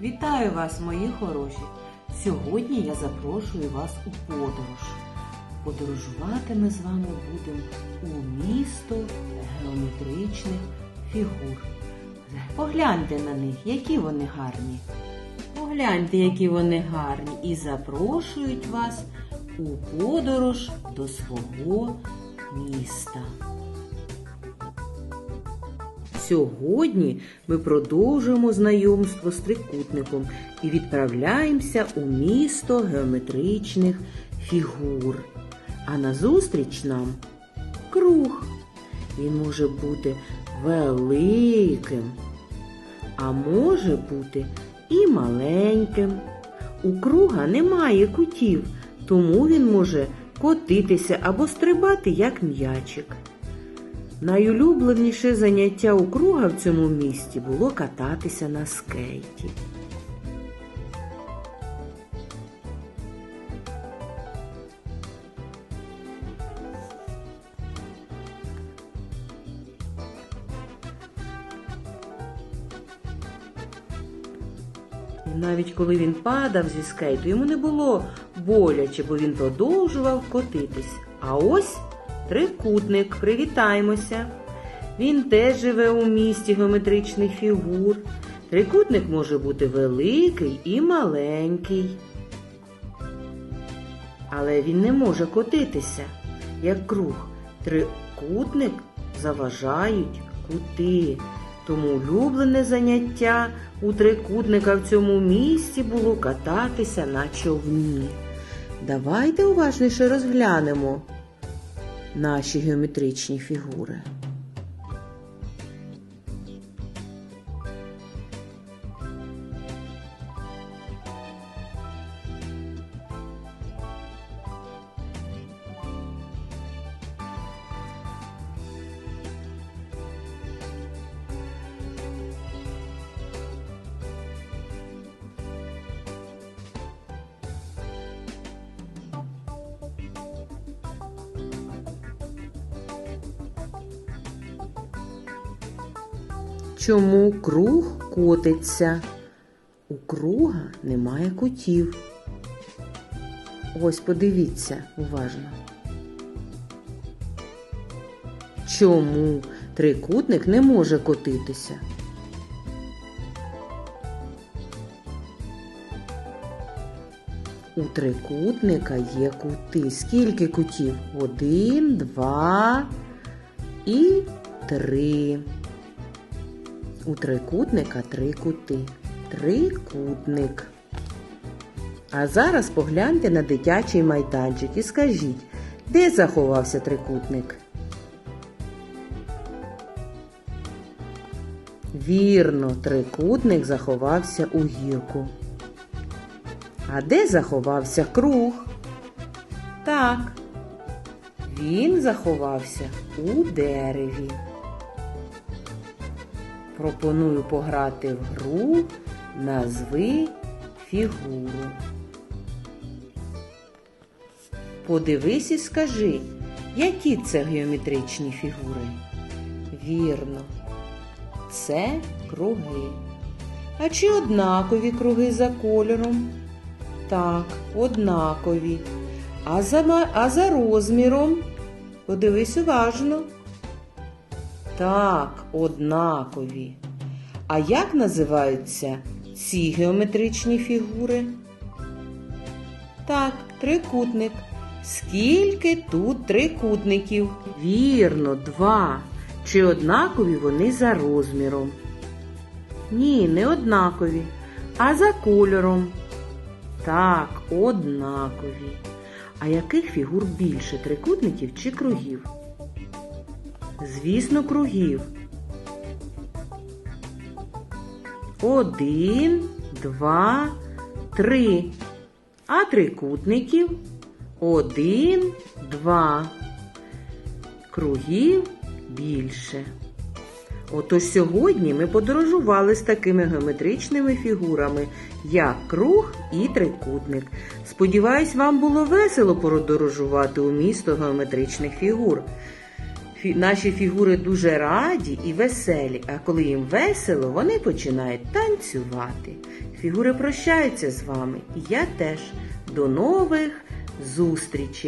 Вітаю вас, мої хороші! Сьогодні я запрошую вас у подорож. Подорожувати ми з вами будемо у місто геометричних фігур. Погляньте на них, які вони гарні. Погляньте, які вони гарні, і запрошують вас у подорож до свого міста. Сьогодні ми продовжуємо знайомство з трикутником і відправляємося у місто геометричних фігур. А назустріч нам круг. Він може бути великим, а може бути і маленьким. У круга немає кутів, тому він може котитися або стрибати як м'ячик. Найулюбленіше заняття у круга в цьому місті було кататися на скейті. І навіть коли він падав зі скейту, йому не було боляче, бо він продовжував котитись. А ось трикутник, привітаємося. Він теж живе у місті геометричних фігур. Трикутник може бути великий і маленький. Але він не може котитися, як круг. Трикутник заважають кути. Тому улюблене заняття у трикутника в цьому місці було кататися на човні. Давайте уважніше розглянемо наші геометричні фігури. Чому круг котиться? У круга немає кутів. Ось подивіться уважно. Чому трикутник не може котитися? У трикутника є кути. Скільки кутів? Один, два і три. У трикутника три кути. Трикутник. А зараз погляньте на дитячий майданчик і скажіть, де заховався трикутник? Вірно, трикутник заховався у гірку. А де заховався круг? Так, він заховався у дереві. Пропоную пограти в гру назви фігуру. Подивись і скажи, які це геометричні фігури? Вірно, це круги. А чи однакові круги за кольором? Так, однакові. А за, а за розміром? Подивись уважно. Так, однакові. А як називаються ці геометричні фігури? Так, трикутник. Скільки тут трикутників? Вірно, два. Чи однакові вони за розміром? Ні, не однакові. А за кольором? Так, однакові. А яких фігур більше трикутників чи кругів? Звісно, кругів. Один, два, три. А трикутників один, два. Кругів більше. Отож сьогодні ми подорожували з такими геометричними фігурами, як круг і трикутник. Сподіваюсь, вам було весело подорожувати у місто геометричних фігур. Наші фігури дуже раді і веселі, а коли їм весело, вони починають танцювати. Фігури прощаються з вами, і я теж. До нових зустрічей!